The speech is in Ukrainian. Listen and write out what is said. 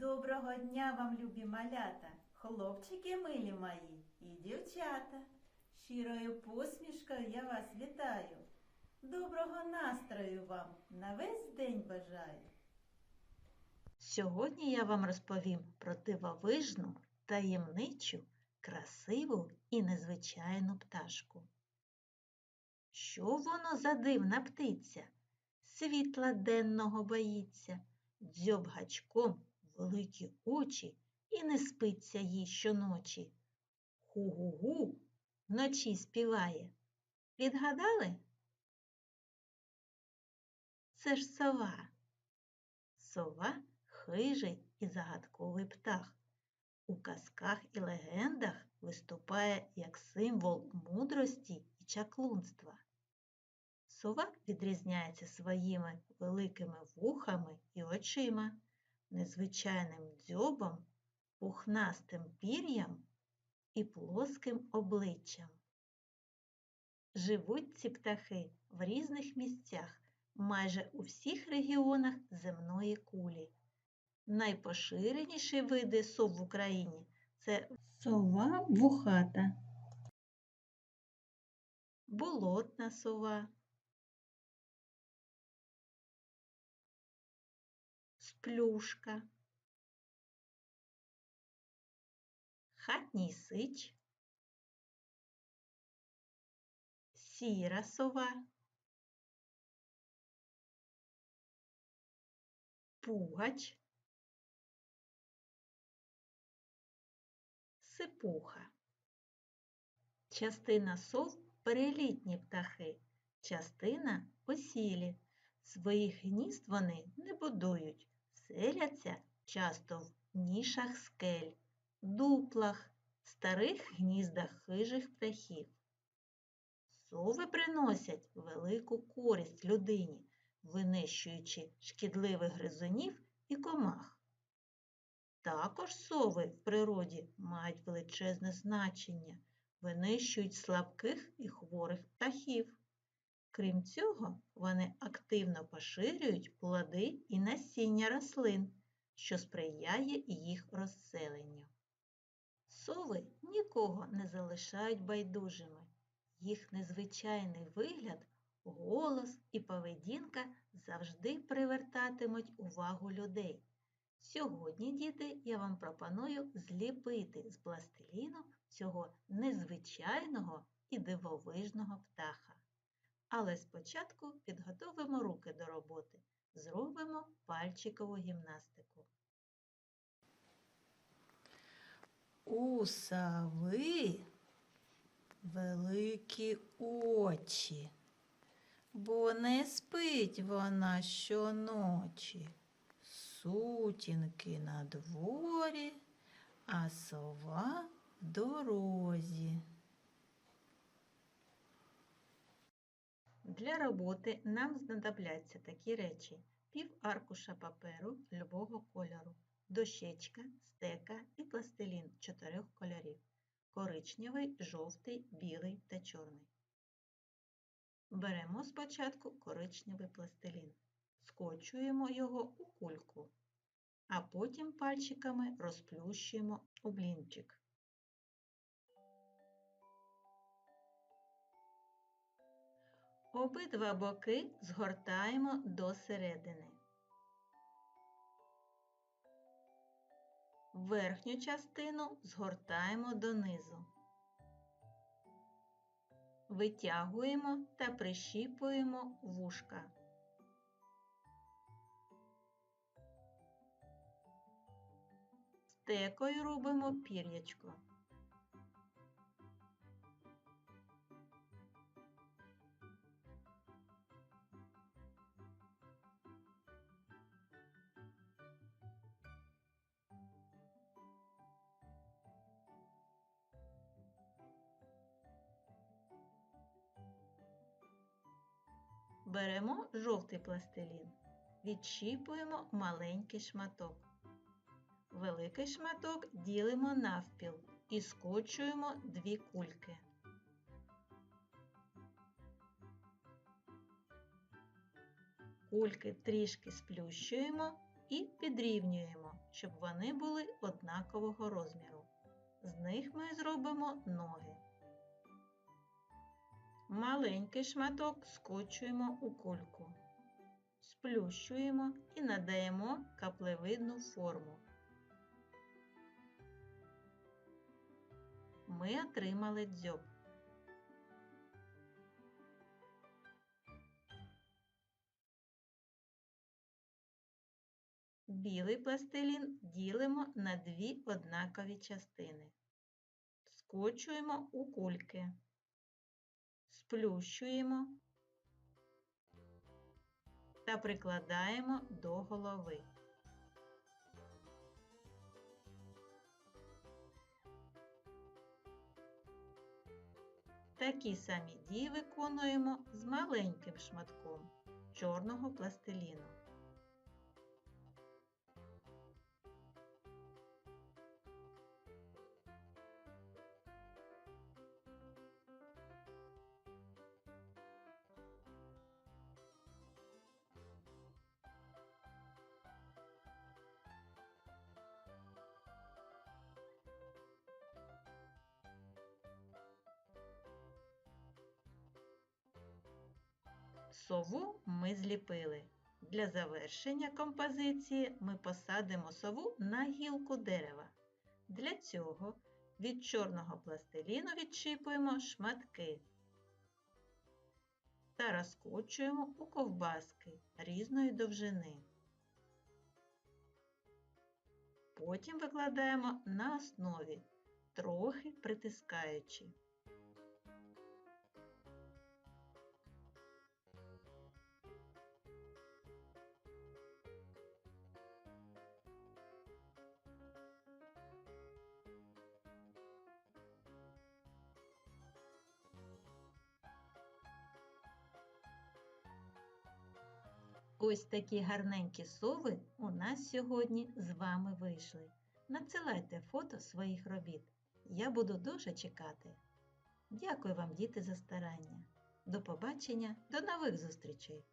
Доброго дня вам, любі малята, хлопчики милі мої і дівчата. Щирою посмішкою я вас вітаю. Доброго настрою вам на весь день бажаю. Сьогодні я вам розповім про дивовижну, таємничу, красиву і незвичайну пташку. Що воно за дивна птиця? Світла денного боїться, дзьоб гачком, великі очі, і не спиться їй щоночі. Ху-гу-гу вночі співає. Відгадали? Це ж сова. Сова хижий і загадковий птах. У казках і легендах виступає як символ мудрості і чаклунства. Сова відрізняється своїми великими вухами і очима, незвичайним дзьобом, пухнастим пір'ям і плоским обличчям. Живуть ці птахи в різних місцях, майже у всіх регіонах земної кулі. Найпоширеніші види сов в Україні це Сова вухата, болотна сова, сплюшка, хатній сич, сіра сова, пугач, сипуха. Частина сов перелітні птахи, частина осілі. Своїх гнізд вони не будують, селяться часто в нішах скель, дуплах, старих гніздах хижих птахів. Сови приносять велику користь людині, винищуючи шкідливих гризунів і комах. Також сови в природі мають величезне значення, винищують слабких і хворих птахів. Крім цього, вони активно поширюють плоди і насіння рослин, що сприяє їх розселенню. Сови нікого не залишають байдужими. Їх незвичайний вигляд, голос і поведінка завжди привертатимуть увагу людей. Сьогодні, діти, я вам пропоную зліпити з пластиліну цього незвичайного і дивовижного птаха. Але спочатку підготовимо руки до роботи, зробимо пальчикову гімнастику. у сови великі очі, бо не спить вона щоночі. Сутінки на дворі, а сова в дорозі. Для роботи нам знадобляться такі речі: пів аркуша паперу любого кольору, дощечка, стека і пластилін чотирьох кольорів коричневий, жовтий, білий та чорний. Беремо спочатку коричневий пластилін, скочуємо його у кульку, а потім пальчиками розплющуємо у блінчик. Обидва боки згортаємо до середини. Верхню частину згортаємо донизу. Витягуємо та прищіпуємо вушка. Стекою робимо пір'ячко. Беремо жовтий пластилін, відщіпуємо маленький шматок. Великий шматок ділимо навпіл і скочуємо дві кульки. Кульки трішки сплющуємо і підрівнюємо, щоб вони були однакового розміру. З них ми зробимо ноги. Маленький шматок скочуємо у кульку, сплющуємо і надаємо каплевидну форму. Ми отримали дзьоб. Білий пластилін ділимо на дві однакові частини. Скочуємо у кульки, сплющуємо та прикладаємо до голови. Такі самі дії виконуємо з маленьким шматком чорного пластиліну. Сову ми зліпили. Для завершення композиції ми посадимо сову на гілку дерева. Для цього від чорного пластиліну відчіпуємо шматки та розкочуємо у ковбаски різної довжини. Потім викладаємо на основі, трохи притискаючи. Ось такі гарненькі сови у нас сьогодні з вами вийшли. Надсилайте фото своїх робіт. Я буду дуже чекати. Дякую вам, діти, за старання. До побачення, до нових зустрічей!